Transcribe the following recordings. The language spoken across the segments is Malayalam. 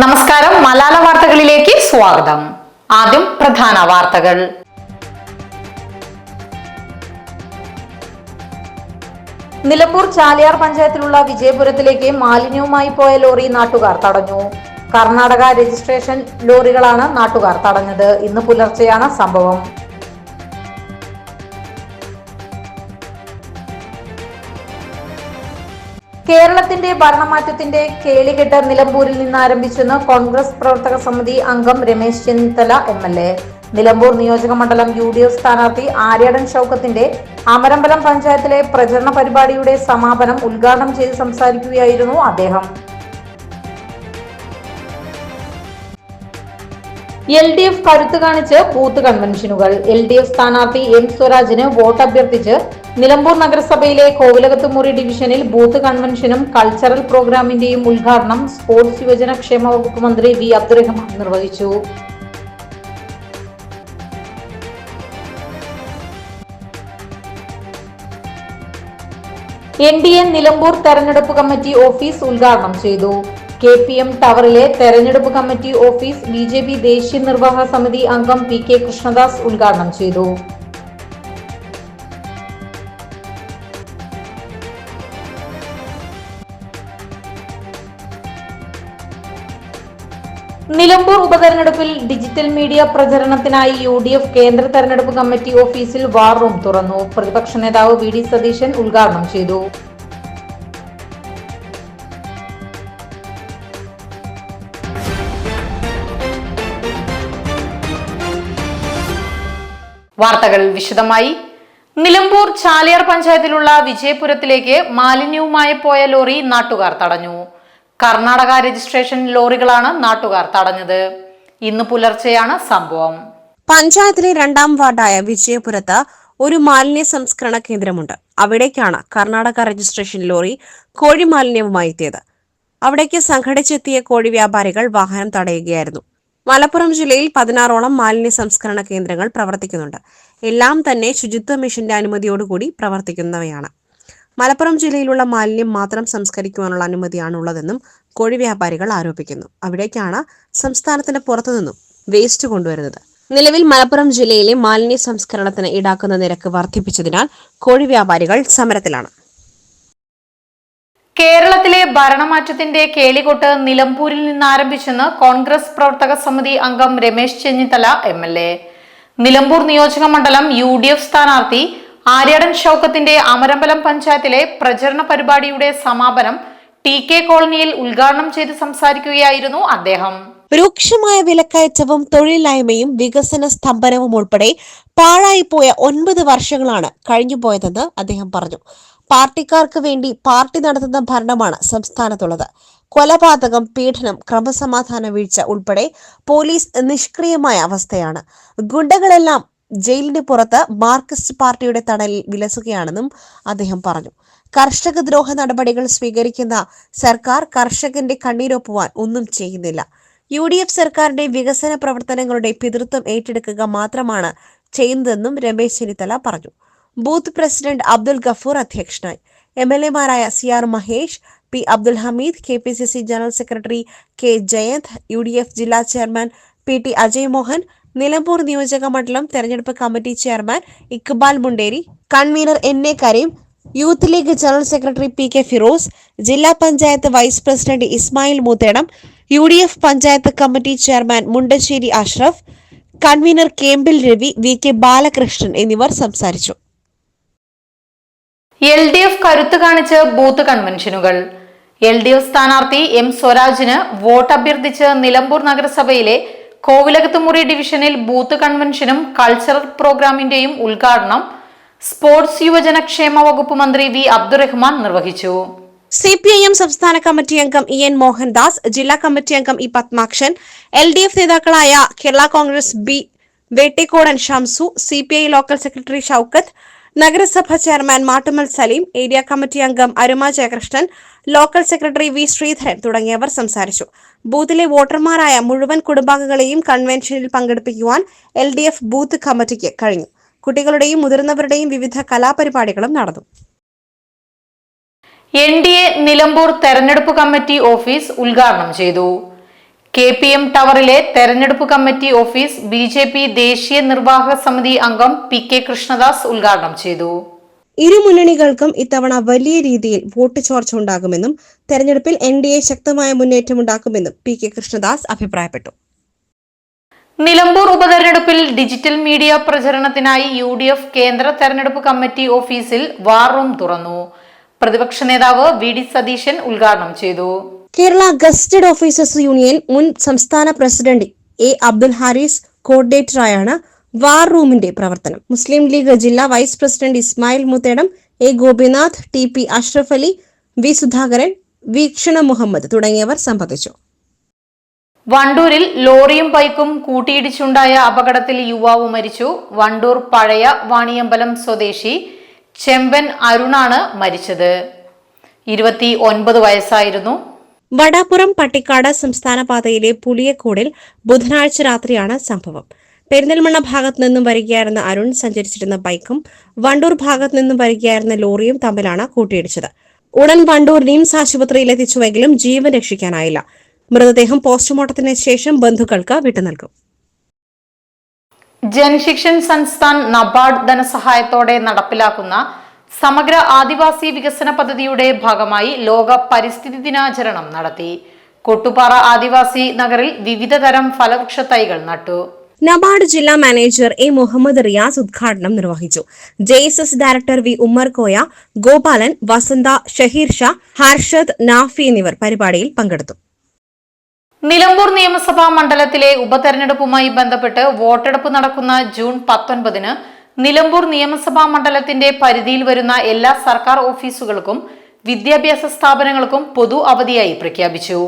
നമസ്കാരം. മലാല വാർത്തകളിലേക്ക് സ്വാഗതം. ആദ്യം പ്രധാന വാർത്തകൾ. നിലമ്പൂർ ചാലിയാർ പഞ്ചായത്തിലുള്ള വിജയപുരത്തിലേക്ക് മാലിന്യവുമായി പോയ ലോറി നാട്ടുകാർ തടഞ്ഞു. കർണാടക രജിസ്ട്രേഷൻ ലോറികളാണ് നാട്ടുകാർ തടഞ്ഞത്. ഇന്ന് പുലർച്ചെയാണ് സംഭവം. കേരളത്തിന്റെ ഭരണമാറ്റത്തിന്റെ കേളികെട്ട് നിലമ്പൂരിൽ നിന്ന് ആരംഭിച്ചെന്ന് കോൺഗ്രസ് പ്രവർത്തക സമിതി അംഗം Ramesh Chennithala M L A. Nilambur നിയോജക മണ്ഡലം യു ഡി എഫ് സ്ഥാനാർത്ഥി ആര്യടൻ ഷൌക്കത്തിന്റെ അമരമ്പലം പഞ്ചായത്തിലെ പ്രചരണ പരിപാടിയുടെ സമാപനം ഉദ്ഘാടനം ചെയ്ത് സംസാരിക്കുകയായിരുന്നു അദ്ദേഹം. എൽ ഡി എഫ് കരുത്ത് കാണിച്ച് ബൂത്ത് കൺവെൻഷനുകൾ. എൽ ഡി എഫ് സ്ഥാനാർത്ഥി എം സ്വരാജിന് വോട്ട് അഭ്യർത്ഥിച്ച് നിലമ്പൂർ നഗരസഭയിലെ കോവിലകത്തുമുറി ഡിവിഷനിൽ ബൂത്ത് കൺവെൻഷനും കൾച്ചറൽ പ്രോഗ്രാമിന്റെയും ഉദ്ഘാടനം സ്പോർട്സ് യുവജന ക്ഷേമ വകുപ്പ് മന്ത്രി വി അബ്ദുറഹ്മാൻ നിർവഹിച്ചു. എൻ ഡി എ നിലമ്പൂർ തെരഞ്ഞെടുപ്പ് കമ്മിറ്റി ഓഫീസ് ഉദ്ഘാടനം ചെയ്തു. കെ പി എം ടവറിലെ തെരഞ്ഞെടുപ്പ് committee office B J P ദേശീയ നിർവാഹക സമിതി അംഗം പി കെ കൃഷ്ണദാസ് ഉദ്ഘാടനം ചെയ്തു. നിലമ്പൂർ ഉപതെരഞ്ഞെടുപ്പിൽ ഡിജിറ്റൽ മീഡിയ പ്രചരണത്തിനായി യു ഡി എഫ് കേന്ദ്ര തെരഞ്ഞെടുപ്പ് കമ്മിറ്റി ഓഫീസിൽ വാർ റൂം തുറന്നു. പ്രതിപക്ഷ നേതാവ് വി ഡി സതീശൻ ഉദ്ഘാടനം ചെയ്തു. വാർത്തകൾ വിശദമായി. നിലമ്പൂർ ചാലിയാർ പഞ്ചായത്തിലുള്ള വിജയപുരത്തിലേക്ക് മാലിന്യവുമായി പോയ ലോറി നാട്ടുകാർ തടഞ്ഞു. കർണാടക രജിസ്ട്രേഷൻ ലോറികളാണ് നാട്ടുകാർ തടഞ്ഞത്. ഇന്ന് പുലർച്ചെയാണ് സംഭവം. പഞ്ചായത്തിലെ രണ്ടാം വാർഡായ വിജയപുരത്ത് ഒരു മാലിന്യ സംസ്കരണ കേന്ദ്രമുണ്ട്. അവിടേക്കാണ് കർണാടക രജിസ്ട്രേഷൻ ലോറി കോഴി മാലിന്യവുമായി എത്തിയത്. അവിടേക്ക് സംഘടിച്ചെത്തിയ കോഴി വ്യാപാരികൾ വാഹനം തടയുകയായിരുന്നു. മലപ്പുറം ജില്ലയിൽ പതിനാറോളം മാലിന്യ സംസ്കരണ കേന്ദ്രങ്ങൾ പ്രവർത്തിക്കുന്നുണ്ട്. എല്ലാം തന്നെ ശുചിത്വ മിഷന്റെ അനുമതിയോടുകൂടി പ്രവർത്തിക്കുന്നവയാണ്. മലപ്പുറം ജില്ലയിലുള്ള മാലിന്യം മാത്രം സംസ്കരിക്കുവാനുള്ള അനുമതിയാണുള്ളതെന്നും കോഴി വ്യാപാരികൾ ആരോപിക്കുന്നു. അവിടേക്കാണ് സംസ്ഥാനത്തിന് പുറത്തുനിന്നും വേസ്റ്റ് കൊണ്ടുവരുന്നത്. നിലവിൽ മലപ്പുറം ജില്ലയിലെ മാലിന്യ സംസ്കരണത്തിന് ഈടാക്കുന്ന നിരക്ക് വർദ്ധിപ്പിച്ചതിനാൽ കോഴി വ്യാപാരികൾ സമരത്തിലാണ്. കേരളത്തിലെ ഭരണമാറ്റത്തിന്റെ കേളികൊട്ട് നിലമ്പൂരിൽ നിന്ന് ആരംഭിച്ചെന്ന് കോൺഗ്രസ് പ്രവർത്തക സമിതി അംഗം Ramesh Chennithala M L A. Nilambur നിയോജക മണ്ഡലം യു ഡി എഫ് സ്ഥാനാർത്ഥി ആര്യടൻ ഷൌക്കത്തിന്റെ അമരമ്പലം പഞ്ചായത്തിലെ പ്രചരണ പരിപാടിയുടെ സമാപനം ടി കെ കോളനിയിൽ ഉദ്ഘാടനം ചെയ്ത് സംസാരിക്കുകയായിരുന്നു അദ്ദേഹം. രൂക്ഷമായ വിലക്കയറ്റവും തൊഴിലില്ലായ്മയും വികസന സ്തംഭനവും ഉൾപ്പെടെ പാഴായിപ്പോയ ഒൻപത് വർഷങ്ങളാണ് കഴിഞ്ഞുപോയതെന്ന് അദ്ദേഹം പറഞ്ഞു. പാർട്ടിക്കാർക്ക് വേണ്ടി പാർട്ടി നടത്തുന്ന ഭരണമാണ് സംസ്ഥാനത്തുള്ളത്. കൊലപാതകം പീഡനം ക്രമസമാധാന വീഴ്ച ഉൾപ്പെടെ പോലീസ് നിഷ്ക്രിയമായ അവസ്ഥയാണ്. ഗുണ്ടകളെല്ലാം ജയിലിന് പുറത്ത് മാർക്സിസ്റ്റ് പാർട്ടിയുടെ തണലിൽ വിലസുകയാണെന്നും അദ്ദേഹം പറഞ്ഞു. കർഷക ദ്രോഹ നടപടികൾ സ്വീകരിക്കുന്ന സർക്കാർ കർഷകന്റെ കണ്ണീരൊപ്പുവാൻ ഒന്നും ചെയ്യുന്നില്ല. യു ഡി എഫ് സർക്കാരിന്റെ വികസന പ്രവർത്തനങ്ങളുടെ പിതൃത്വം ഏറ്റെടുക്കുക മാത്രമാണ് ചെയ്യുന്നതെന്നും രമേശ് ചെന്നിത്തല പറഞ്ഞു. ബൂത്ത് പ്രസിഡന്റ് അബ്ദുൽ ഗഫൂർ അധ്യക്ഷനായി. M L എമാരായ C R Mahesh P Abdul Hameed K P C C general secretary K Jayanth U D F ജില്ലാ chairman P T Ajay Mohan Nilambur നിയോജക മണ്ഡലം തെരഞ്ഞെടുപ്പ് committee chairman Iqbal Munderi convenor N A Kareem youth league general secretary P K Firos ജില്ലാ panchayat vice president Ismail Moothedam U D F panchayat committee chairman Mundassery Ashraf convenor Kempil Ravi V K Balakrishnan എന്നിവർ സംസാരിച്ചു. എൽ ഡി എഫ് കരുത്ത് കാണിച്ച് ബൂത്ത് കൺവെൻഷനുകൾ. എൽ ഡി എഫ് സ്ഥാനാർത്ഥി എം സ്വരാജിന് വോട്ട് അഭ്യർത്ഥിച്ച് നിലമ്പൂർ നഗരസഭയിലെ കോവിലകത്തുമുറി ഡിവിഷനിൽ ബൂത്ത് കൺവെൻഷനും കൾച്ചറൽ പ്രോഗ്രാമിന്റെയും ഉദ്ഘാടനം സ്പോർട്സ് യുവജന ക്ഷേമ വകുപ്പ് മന്ത്രി വി അബ്ദുറഹ്മാൻ നിർവഹിച്ചു. സി പി ഐ എം സംസ്ഥാന കമ്മിറ്റി അംഗം ഇ എൻ മോഹൻദാസ് ജില്ലാ കമ്മിറ്റി അംഗം E Padmakshan L D F നേതാക്കളായ Kerala Congress B Vettekodan Shamsu C P I local secretary Shoukath നഗരസഭ chairman Mattummal Saleem area committee അംഗം Aruma Jayakrishnan local secretary V Sreedharan തുടങ്ങിയവർ സംസാരിച്ചു. ബൂത്തിലെ വോട്ടർമാരായ മുഴുവൻ കുടുംബാംഗങ്ങളെയും കൺവെൻഷനിൽ പങ്കെടുപ്പിക്കുവാൻ എൽ ബൂത്ത് കമ്മിറ്റിക്ക് കഴിഞ്ഞു. കുട്ടികളുടെയും മുതിർന്നവരുടെയും വിവിധ കലാപരിപാടികളും നടന്നു. എൻ ഡി എ നിലമ്പൂർ തെരഞ്ഞെടുപ്പ് കമ്മിറ്റി ഓഫീസ് ഉദ്ഘാടനം ചെയ്തു. കെ പി എം ടവറിലെ തെരഞ്ഞെടുപ്പ് committee office B J P ദേശീയ നിർവാഹക സമിതി അംഗം പി കെ കൃഷ്ണദാസ് ഉദ്ഘാടനം ചെയ്തു. ഇരു മുന്നണികൾക്കും ഇത്തവണ വലിയ രീതിയിൽ വോട്ട് ചോർച്ച ഉണ്ടാകുമെന്നും തെരഞ്ഞെടുപ്പിൽ എൻ ഡി എ ശക്തമായ മുന്നേറ്റമുണ്ടാക്കുമെന്നും പി കെ കൃഷ്ണദാസ് അഭിപ്രായപ്പെട്ടു. നിലമ്പൂർ ഉപതെരഞ്ഞെടുപ്പിൽ ഡിജിറ്റൽ മീഡിയ പ്രചരണത്തിനായി യു ഡി എഫ് കേന്ദ്ര തെരഞ്ഞെടുപ്പ് കമ്മിറ്റി ഓഫീസിൽ വാർ റൂം തുറന്നു. പ്രതിപക്ഷ നേതാവ് വി ഡി സതീശൻ ഉദ്ഘാടനം ചെയ്തു. കേരള ഗസ്റ്റഡ് ഓഫീസേഴ്സ് യൂണിയൻ മുൻ സംസ്ഥാന പ്രസിഡന്റ് എ അബ്ദുൽ ഹാരിസ് കോർഡിനേറ്ററായാണ് വാർ റൂമിന്റെ പ്രവർത്തനം. മുസ്ലിം ലീഗ് ജില്ലാ vice president Ismail Moothedam A Gopinath T P Ashraf Ali V Sudhakaran Veekshana Muhammad തുടങ്ങിയവർ സംബന്ധിച്ചു. വണ്ടൂരിൽ ലോറിയും ബൈക്കും കൂട്ടിയിടിച്ചുണ്ടായ അപകടത്തിൽ യുവാവ് മരിച്ചു. വണ്ടൂർ പഴയ വാണിയമ്പലം സ്വദേശി ചെമ്പൻ അരുണാണ് മരിച്ചത്. ഇരുപത്തി ഒൻപത് വയസ്സായിരുന്നു. വടാപ്പുറം പട്ടിക്കാട് സംസ്ഥാന പാതയിലെ പുളിയക്കോടിൽ ബുധനാഴ്ച രാത്രിയാണ് സംഭവം. പെരിന്തൽമണ്ണ ഭാഗത്തു നിന്നും വരികയായിരുന്ന അരുൺ സഞ്ചരിച്ചിരുന്ന ബൈക്കും വണ്ടൂർ ഭാഗത്തു നിന്നും വരികയായിരുന്ന ലോറിയും തമ്മിലാണ് കൂട്ടിയിടിച്ചത്. ഉടൻ വണ്ടൂർ നിംസ് ആശുപത്രിയിൽ എത്തിച്ചുവെങ്കിലും ജീവൻ രക്ഷിക്കാനായില്ല. മൃതദേഹം പോസ്റ്റ്മോർട്ടത്തിന് ശേഷം ബന്ധുക്കൾക്ക് വിട്ടുനൽകും. ജൻശിക്ഷൻ സംസ്ഥാൻ നബാർഡ് ധനസഹായത്തോടെ നടപ്പിലാക്കുന്ന സമഗ്ര ആദിവാസി വികസന പദ്ധതിയുടെ ഭാഗമായി ലോക പരിസ്ഥിതി ദിനാചരണം നടത്തി. കൊട്ടുപാറ ആദിവാസി നഗറിൽ വിവിധ തരം ഫലവൃക്ഷ തൈകൾ നട്ടു. നബാർഡ് ജില്ലാ മാനേജർ എ മുഹമ്മദ് റിയാസ് ഉദ്ഘാടനം നിർവഹിച്ചു. J S S director V Ummer Koya Gopalan Vasantha Shaheer Shah Harshad Nafi എന്നിവർ പരിപാടിയിൽ പങ്കെടുത്തു. നിലമ്പൂർ നിയമസഭാ മണ്ഡലത്തിലെ ഉപതെരഞ്ഞെടുപ്പുമായി ബന്ധപ്പെട്ട് വോട്ടെടുപ്പ് നടക്കുന്ന ജൂൺ പത്തൊൻപതിന് നിലമ്പൂർ നിയമസഭാ മണ്ഡലത്തിന്റെ പരിധിയിൽ വരുന്ന എല്ലാ സർക്കാർ ഓഫീസുകൾക്കും വിദ്യാഭ്യാസ സ്ഥാപനങ്ങൾക്കും പൊതു അവധിയായി പ്രഖ്യാപിച്ചു.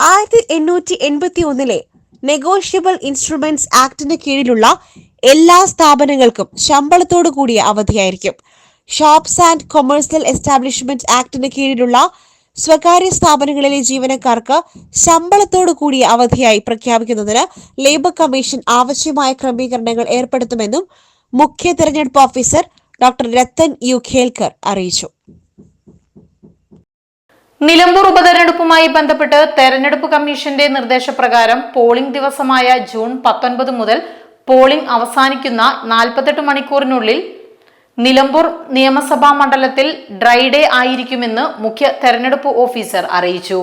ആയിരത്തി എണ്ണൂറ്റി എൺപത്തി ഒന്നിലെ നെഗോഷ്യബിൾ ഇൻസ്ട്രുമെന്റ്സ് ആക്ടിന് കീഴിലുള്ള എല്ലാ സ്ഥാപനങ്ങൾക്കും ശമ്പളത്തോടു കൂടിയ അവധിയായിരിക്കും. ഷോപ്സ് ആൻഡ് കൊമേഴ്സ്യൽ എസ്റ്റാബ്ലിഷ്മെന്റ് ആക്ടിന് കീഴിലുള്ള സ്വകാര്യ സ്ഥാപനങ്ങളിലെ ജീവനക്കാർക്ക് ശമ്പളത്തോടു കൂടിയ അവധിയായി പ്രഖ്യാപിക്കുന്നതിന് ലേബർ കമ്മീഷൻ ആവശ്യമായ ക്രമീകരണങ്ങൾ ഏർപ്പെടുത്തുമെന്നും മുഖ്യ തെരഞ്ഞെടുപ്പ് officer doctor Rathan U Khelkar അറിയിച്ചു. നിലമ്പൂർ ഉപതെരഞ്ഞെടുപ്പുമായി ബന്ധപ്പെട്ട് തെരഞ്ഞെടുപ്പ് കമ്മീഷന്റെ നിർദ്ദേശപ്രകാരം പോളിംഗ് ദിവസമായ ജൂൺ പത്തൊൻപത് മുതൽ പോളിംഗ് അവസാനിക്കുന്ന നാൽപ്പത്തെട്ട് മണിക്കൂറിനുള്ളിൽ നിലമ്പൂർ നിയമസഭാ മണ്ഡലത്തിൽ ഡ്രൈ ഡേ ആയിരിക്കുമെന്ന് മുഖ്യ തെരഞ്ഞെടുപ്പ് ഓഫീസർ അറിയിച്ചു.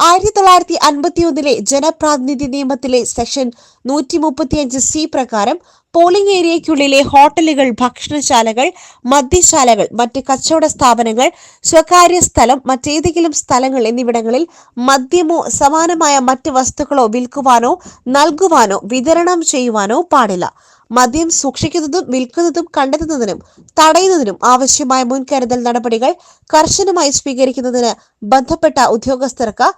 ആയിരത്തി തൊള്ളായിരത്തി അൻപത്തിയൊന്നിലെ ജനപ്രാതിനിധി നിയമത്തിലെ സെക്ഷൻ നൂറ്റി മുപ്പത്തിയഞ്ച് സി പ്രകാരം പോളിംഗ് ഏരിയയ്ക്കുള്ളിലെ ഹോട്ടലുകൾ ഭക്ഷണശാലകൾ മദ്യശാലകൾ മറ്റ് കച്ചവട സ്ഥാപനങ്ങൾ സ്വകാര്യ സ്ഥലം മറ്റേതെങ്കിലും സ്ഥലങ്ങൾ എന്നിവിടങ്ങളിൽ മദ്യമോ സമാനമായ മറ്റ് വസ്തുക്കളോ വിൽക്കുവാനോ നൽകുവാനോ വിതരണം ചെയ്യുവാനോ പാടില്ല. മദ്യം സൂക്ഷിക്കുന്നതും വിൽക്കുന്നതും കണ്ടെത്തുന്നതിനും തടയുന്നതിനും ആവശ്യമായ മുൻകരുതൽ നടപടികൾ കർശനമായി സ്വീകരിക്കുന്നതിന് ബന്ധപ്പെട്ട ഉദ്യോഗസ്ഥർക്ക്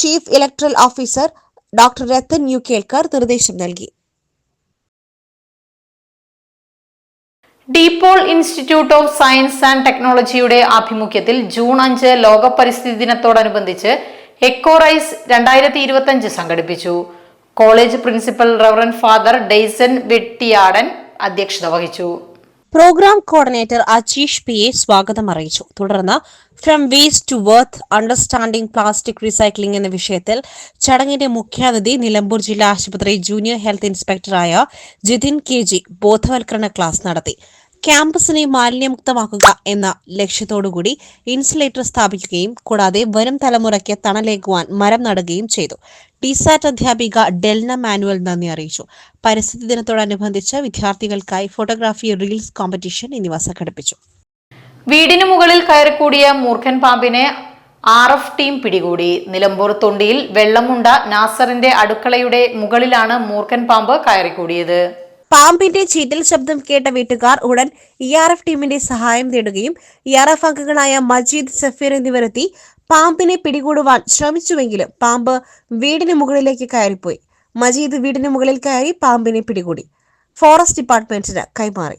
chief electoral officer doctor Rathan U Kelkar നിർദ്ദേശം നൽകി. DePaul institute of science and ടെക്നോളജിയുടെ ആഭിമുഖ്യത്തിൽ ജൂൺ അഞ്ച് ലോക പരിസ്ഥിതി ദിനത്തോടനുബന്ധിച്ച് എക്കോറൈസ് രണ്ടായിരത്തി ഇരുപത്തി സംഘടിപ്പിച്ചു. College principal reverend father Daison Vettiyadan അധ്യക്ഷത വഹിച്ചു. Programme coordinator Ajeesh P A സ്വാഗതം അറിയിച്ചു. തുടർന്ന് from waste to worth understanding plastic recycling എന്ന വിഷയത്തിൽ ചടങ്ങിന്റെ മുഖ്യാതിഥി നിലമ്പൂർ ജില്ലാ ആശുപത്രി ജൂനിയർ ഹെൽത്ത് ഇൻസ്പെക്ടറായ ജിതിൻ കെ ജി ബോധവൽക്കരണ ക്ലാസ് നടത്തി. ക്യാമ്പസിനെ മാലിന്യമുക്തമാക്കുക എന്ന ലക്ഷ്യത്തോടുകൂടി ഇൻസുലേറ്റർ സ്ഥാപിക്കുകയും കൂടാതെ വരും തലമുറയ്ക്ക് തണലേകുവാൻ മരം നടുകയും ചെയ്തു. ടിസാറ്റ് അധ്യാപിക ഡെൽന മാനുവൽ നന്ദി അറിയിച്ചു. പരിസ്ഥിതി ദിനത്തോടനുബന്ധിച്ച് വിദ്യാർത്ഥികൾക്കായി ഫോട്ടോഗ്രാഫി റീൽസ് കോമ്പറ്റീഷൻ എന്നിവ സംഘടിപ്പിച്ചു. വീടിനു മുകളിൽ കയറിക്കൂടിയ മൂർഖൻ പാമ്പിനെ ആർ എഫ് ടീം പിടികൂടി. നിലമ്പൂർ തൊണ്ടിയിൽ വെള്ളമുണ്ട നാസറിന്റെ അടുക്കളയുടെ മുകളിലാണ് മൂർഖൻ പാമ്പ് കയറിക്കൂടിയത്. പാമ്പിന്റെ ചീറ്റൽ ശബ്ദം കേട്ട വീട്ടുകാർ ഉടൻ ഇ ആർ എഫ് ടീമിന്റെ സഹായം തേടുകയും ഇ ആർ എഫ് അംഗങ്ങളായ മജീദ് സഫീർ എന്നിവരെത്തി പാമ്പിനെ പിടികൂടുവാൻ ശ്രമിച്ചുവെങ്കിലും പാമ്പ് വീടിന് മുകളിലേക്ക് കയറിപ്പോയി. മജീദ് വീടിന് മുകളിൽ കയറി പാമ്പിനെ പിടികൂടി. ഫോറസ്റ്റ് ഡിപ്പാർട്ട്മെന്റിന് കൈമാറി.